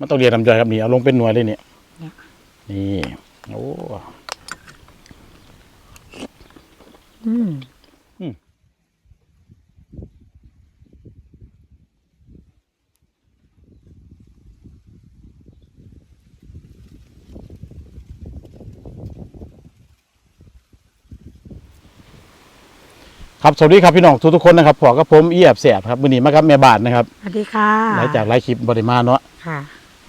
มันต้องเรียนลำย่อยครับนี่เอาลงเป็นหน่วยเลยเนี่ยเนี่ยนี่โอ้อืมครับสวัสดีครับพี่น้องทุกๆคนนะครับพอกับผมเอียบแสบครับวันนี้มากับแม่บ้านนะครับสวัสดีค่ะหลังจากไลฟ์คลิปบริมาเนาะค่ะ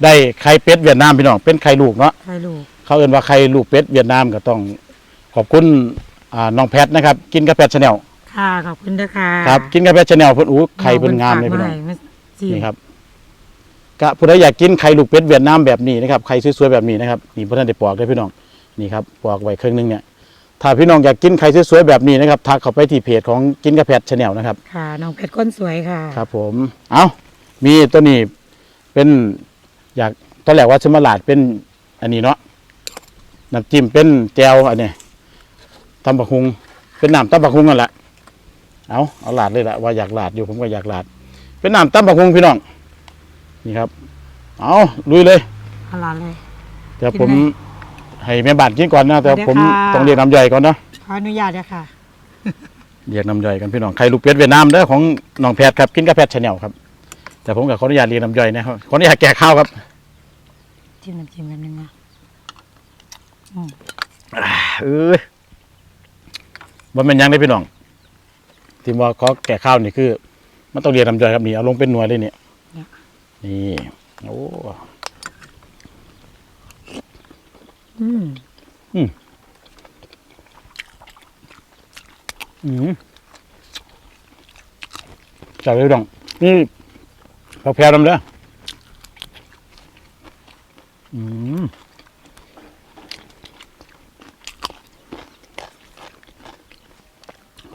ได้ไข่เป็ดเวียดนามพี่น้องเป็นไข่ลูกเนาะใครลูกเขาเอ่นว่าไข่ลูกเป็ดเวียดนามก็ต้องขอบคุณอ่าน้องแพทนะครับ กินกาแฟชาแนลค่ะขอบคุณนะคะครับ กินกาแฟชาแนลเพิ่นอู้ไข่เพิ่นงามเลยพี่น้องมาจีนี่ครับก็ผู้ใดอยากกินไข่ลูกเป็ดเวียดนามแบบนี้นะครับไข่สวยๆแบบนี้นะครับนี่เพื่อนได้ปอกได้อพี่น้องนี่ครับปอกไว้ครึ่งหนึงเนี่ยถ้าพี่น้องอยากกินไข่สวยๆแบบนี้นะครับทักเข้าไปที่เพจของกินกาแฟชาแนลนะครับค่ะน้องเพชรก้นสวยค่ะ ครับ ผมเอามีตัวนี้เป็น อยากตอนแรกว่าสมาลาดเป็นอันนี้เนาะน้ำจิ้มเป็นแจวอันนี้ตำบักหุงเป็นน้ำตำบักหุงนั่นแหละเอาเอาลาดเลยละว่าอยากลาดอยู่ผมก็อยากลาด เป็นน้ำตำบักหุงพี่น้องนี่ครับ เอาลุยเลยอร่อยเลยเดี๋ยวกินผมไหมให้แม่บ้านกินก่อนนะแต่เดี๋ยวผมค่ะต้องเรียกน้ำย่อยก่อนเนาะขออนุญาตด้วยค่ะเรียกน้ำย่อยกันพี่น้องไข่ลูกเป็ดเวียดนามเด้อของน้องแพทย์ครับกินกับแพทย์ชาแนลครับแต่ผมกับขออนุญาตเรียกน้ำย่อยนะครับขออนุญาตแก่ข้าวครับ จิ้มน้ำจิ้มกันนึงนะเอ้ยมันเป็นหยังได้พี่น้องที่ว่าขอแก่ข้าวนี่คือ มันต้องเรียนน้ำย่อยครับนี่เอาลงเป็นหน่วยเลยเนี่ยนี่โอ้อืมอืมจับเลยพี่น้องนี่ผักแพรดำเด้ออืม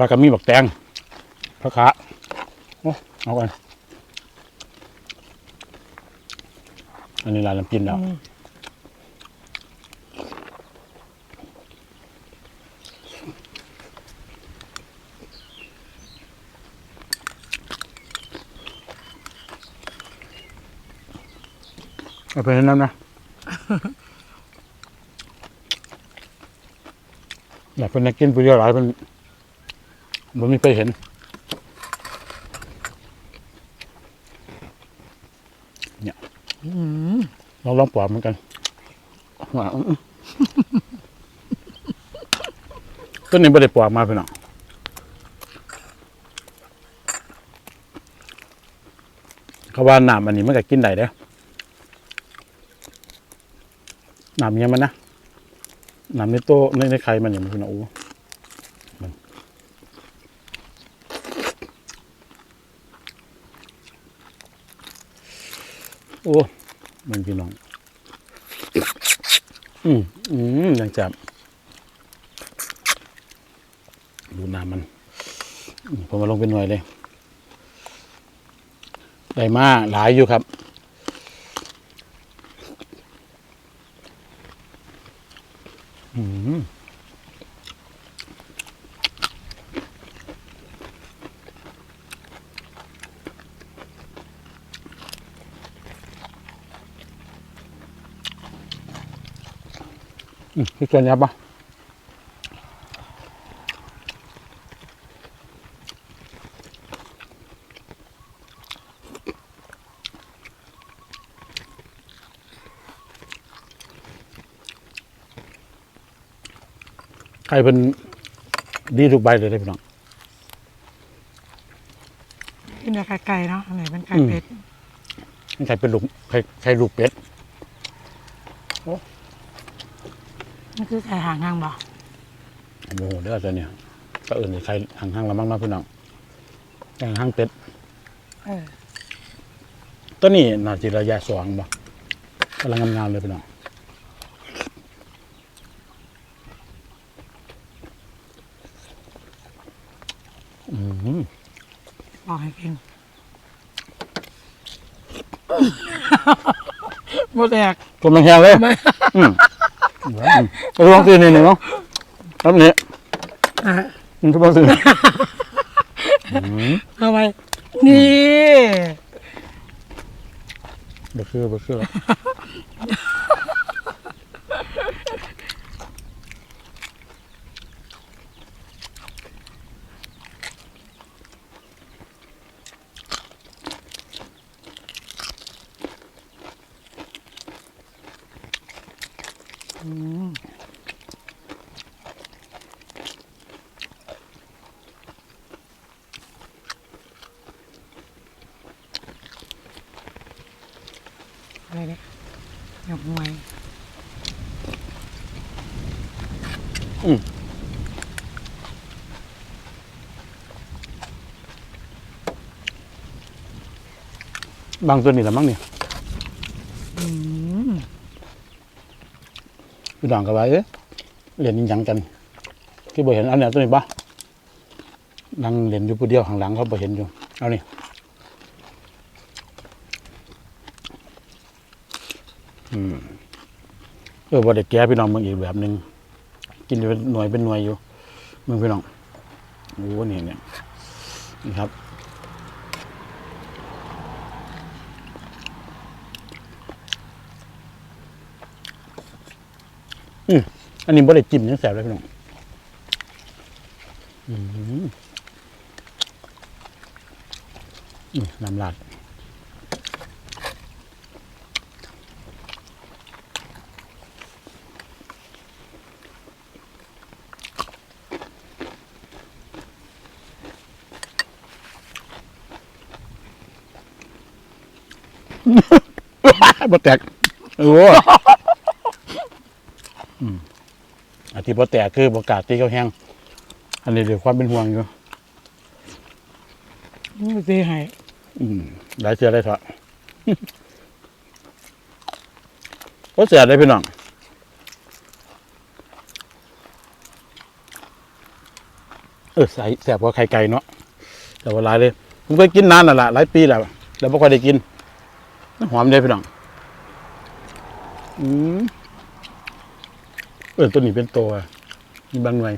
ผักกะมีบักแตงผักขาโอ้เอากันอันนี้ลานน้ำกินแล้วอืมเอาไปให้น้ำนะอยากเป็นนักกินผู้เดียวหลายเป็น มันไม่เคยเห็นอืมลองลองปอบเหมือนกันว่าต้นนี้ไม่ได้ปอบมาพี่น้องเขาว่าน้ำอันนี้มันก็กินได้เด้อน้ำเนี้ยมันนะน้ำในโตในในไข่มันอย่างมันพี่น้องโอ้มันโอ้มันพี่น้อง อืมอืมยังจับ ดูน้ำมัน ผมมาลงเป็นหน่วยเลย ได้มาหลายอยู่ครับอืม อืมพี่ชวนยับปะใครเป็นดีทุกใบเลยได้อพี่น้องขึ้นราคาไก่เนาะอันไหนเป็นไก่อืมเป็ดใครเป็นลูกใครใครลูกเป็ด นี่คือไก่หางหางบ่โอ้โหเด้อตัวเนี่ยก็เอื่นใครห่างๆละมั่งนะพี่น้องห่างห่างเป็ดเออตัวนี้น่าจะระยะสองบ่กำลังงามๆเลยพี่น้องอืมบอกให้กินหมดแดกกำลังแห้งเลย อืมอืมลองซื้อนี่หนึ่งเนาะครับนี่อะอืมทุกคนซื้ออืมเอาไปนี่บ่คือบ่คืออื หยกมวยบางตัวนี่ละมั้งเนี่ยอืมพี่น้องก็ว่าเอ๊ะเรียนอิหยังกันคือบ่เห็นเอาเนี่ยตัวนี้บ่นั่งเรียนอยู่ผู้เดียวข้างหลังเขาบ่เห็นอยู่ เอานี่อืม เออบ่ได้แก้พี่น้องมืองอีกแบบหนึงกินเป็นหน่วยเป็นหน่วยอยู่มืองพี่น้องโอ้นี่เนี่ยนี่ครับอืมอันนี้บ่ได้จิ้มยังแสบเลยพี่น้องอืมอืมน้ำลาด บ่แตกโอ้อืมอาทิบ่แตกคือบ่กล้าตีเขาแห้งอันนี้ด้วยความเป็นห่วงอยู่นี่สิให้อืมหลายเสือได้เถอะโอ้เสือได้พี่น้องเออใส่แสบกว่าไข่ไก่เนาะแต่ว่าหลายเลยผมเคยกินนานน่ะละหลายปีแล้วแล้วไม่ค่อยได้กิน หอมเลยพี่น้องอืมเออตัวนี้เป็นตัวมีบางหน่วย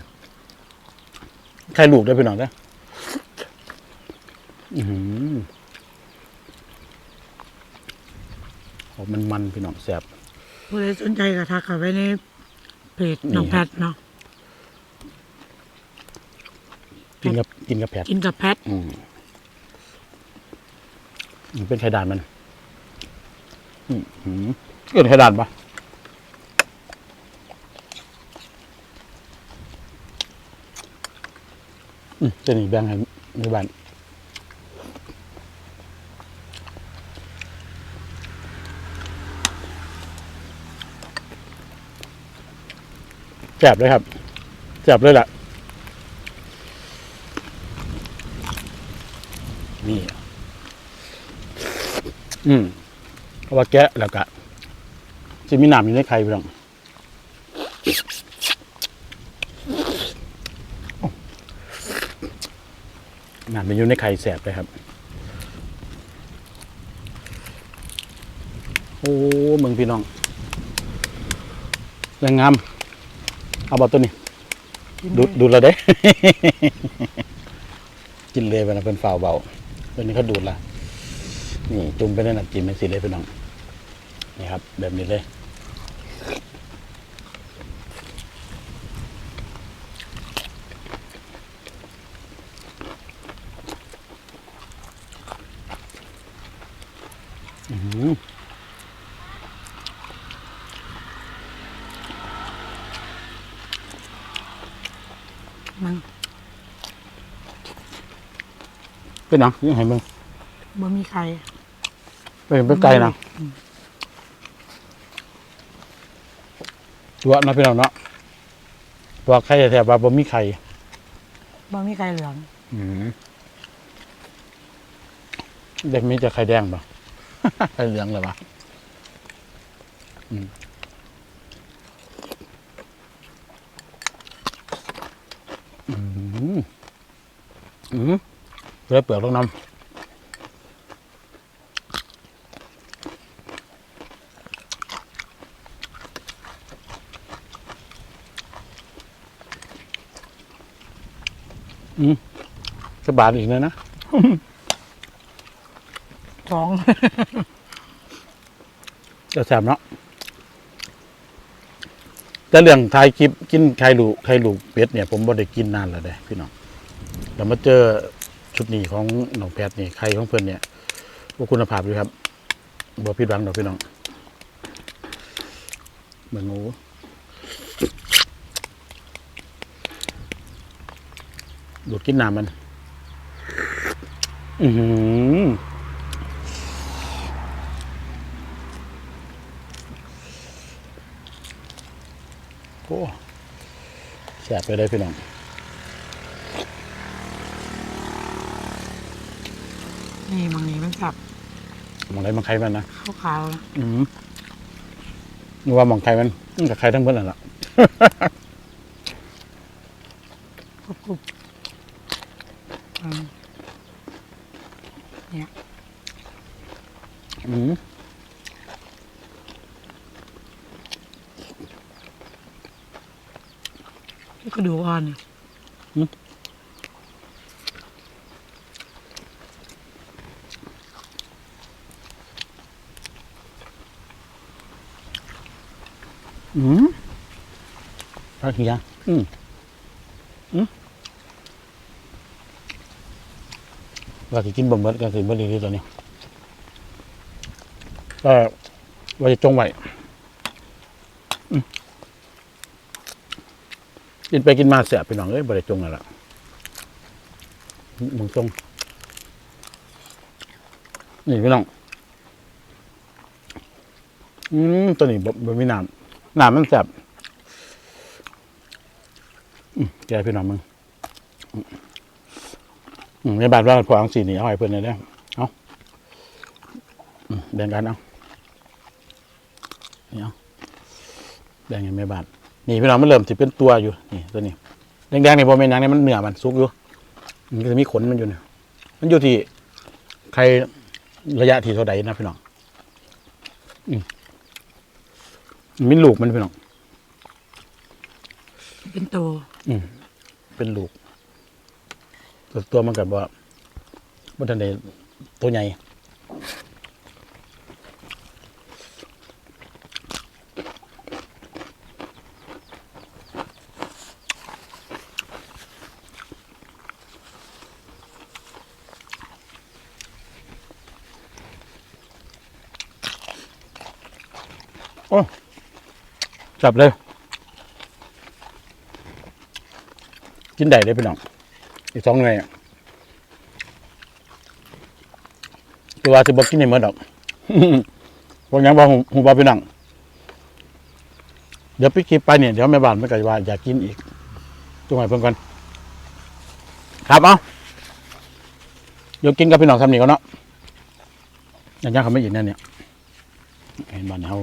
ไข่ลูกได้พี่น้องนะอือหือหอมมันมันๆพี่น้องแสบผู้ใดสนใจก็ทักเข้าไปในเพจน้องนี่แพครับทเนาะกินกับกินกับแผดกินกับแพทอืมมันเป็นไข่ดานมันอืมหืม เกิดไข่ดานปะอืมจะหนีแบ่งให้ในบ้านแสบเลยครับแสบเลยล่ะ นี่ อืม ราะว่าแกะแล้วก็จะมีหนามอยู่ในไข่พี่น้องหนามมันอยู่ในไข่แสบเลยครับ โอ้เมืองพี่น้องแรงงาม เอาบอตัวนี้กินดูได้ดูแล้วเด้ กินเลยไปนะเป็นฝ่าวเบาตัวนี้เขาดูดละนี่จุ่มไปในน้ำจิ้มเป็นสีเลยพี่น้อง นี่ครับ แบบนี้เลยอื้อหือมันเป็นหนังยังไงมึงบ่มีใครเป็นเป็นไก่นะ ตัวเนาะพี่น้องเนาะตัวไข่แถบว่าบ่มีไข่บ่มีใครเหลืองอืมเด็กมีแต่ไข่แดงปะไข่เหลืองเลยปะอืมอืมอืมเปลือกเปลือกลงน้ำ อืมจะบาดอีกเลยนะท้อง จะแซ่บเนาะแต่เรื่องถ่ายคลิปกินไข่ลูกไข่ลูกเป็ดเนี่ยผมบ่ได้กินนานแล้วเด้พี่น้องแต่มาเจอชุดนี้ของน้องแพทย์นี่ไข่ของเพิ่นเนี่ยพวกคุณภาพอยู่ครับบ่ผิดหวังดอกพี่น้องเบิ่งโอ้ ดูดกินน้ำมัน อือหือโอ้แสบไปเลยพี่น้องนี่บางนี้มันสับมองไรมองใครมันนะขาวๆนะอืมนึกว่ามองใครมันมันกับใครทั้งเพื่อนนั่นแหละ กรุบกรุบอืมเนี่ย อืม ที่กระดูกอ่อนเนี่ย อืมรักเฮียอืมอืมว่าสิกินบ่เบิดก็คือบ่ดีๆตัวนี้ก็ว่าจะจงไว้อืมกินไปกินมาแสบไปหน่องเอ้ยบ่ได้จงนั่นล่ะมึงจงนี่พี่น้อง อืมตัวนี้บ่บ่มีน้ำ หน้ำมันแสบแกพี่น้องมึงอืมอืมในบ้านว่าพออังสีนี่เอาให้เพิ่อนเลยเด้เอาแบ่งกันเอาเนี่เอาแบ่งกันแม่บ้านนี่พี่น้องมันเริ่มสิเป็นตัวอยู่ นี่ตัวนี้แดงๆนี่บ่แม่นหยังนี่มันเหนือมันสุกอยู่มันก็จะมีขนมันอยู่เนี่ยมันอยู่ที่ใครระยะที่เท่าใดนะพี่น้องมี ลูกมันพี่น้องเป็นตัวเป็นลูกตัวตัวมันกับว่าบัทันใดตัวใหญ่ จับเลย กินได้เลยพี่น้อง อีกสองหน่วยอะตัวสิบอกกินในเมื่อดอกพวกยังบอกหูบอพี่น้อง เดี๋ยวไปกินไปเนี่ยเดี๋ยวแม่บ้านไม่กว่าอยากกินอีกตัวใหม่เพิ่มกัน ครับเอาเดี๋ยวกินกับพี่น้องทำนี่ก่อนเนาะยังยังเขาไม่ยินนั่นเนี่ยเห็นบ้านเขา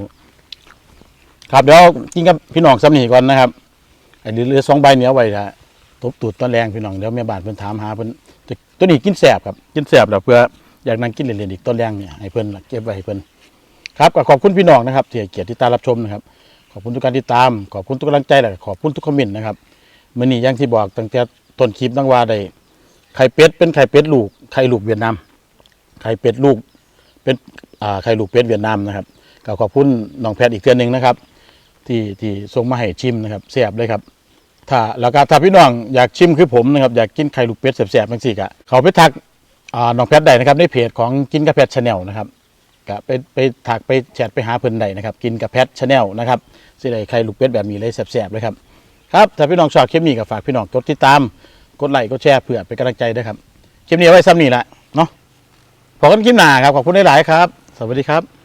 ครับเดี๋ยวกินกับพี่น้องสำนีก่อนนะครับไอ้เหลือสองใบเหนียวไว้ละตบตูดตอนแรงพี่น้องเดี๋ยวแม่บานเพิ่นถามหาเพิ่นตัวนี้กินแสบครับกินแสบแล้วเพื่ออยากนั่งกินเล่นๆอีกตอนแรงเนี่ยให้เพิ่นเก็บไว้ให้เพิ่นครับก็ขอบคุณพี่น้องนะครับที่ให้เกียรติที่ตามรับชมนะครับ ขอบคุณทุกการติดตาม ขอบคุณทุกกำลังใจและขอบคุณทุกคอมเมนต์นะครับมื้อนี้อย่างที่บอกตั้งแต่ต้นคลิปตั้งว่าได้ไข่เป็ดเป็นไข่เป็ดลูกไข่ลูกเวียดนามไข่เป็ดลูกเป็นไข่ลูกเป็ดเวียดนามนะครับก็ขอบคุณน้องแพทย์อีกเทื่อหนึงนะครับ ที่ที่ส่งมาให้ชิมนะครับแซ่บเลยครับถ้าแล้วก็ถ้าพี่น้องอยากชิมคือผมนะครับอยากกินไข่ลูกเป็ดแสบๆบางสิกะเขาไปทักอ่าน้องแพทได้นะครับในเพจของกินกับแพทชาแนลนะครับก็ไปไปทักไปแชทไปหาเพิ่อนได้นะครับกินกับแพทชาแนลนะครับสิได้ไข่ลูกเป็ดแบบนี้เลยแสบๆเลยครับครับถ้าพี่น้องชอบคลิปนี้ก็ฝากพี่น้องกดติดตามกดไลค์กดแชร์เพื่อเป็นกำลังใจด้วยครับคลิปนี้ไว้ซ้ำนี่แหละเนาะพอกันคลิปหน้าครับขอบคุณหลายๆครับ สวัสดีครับ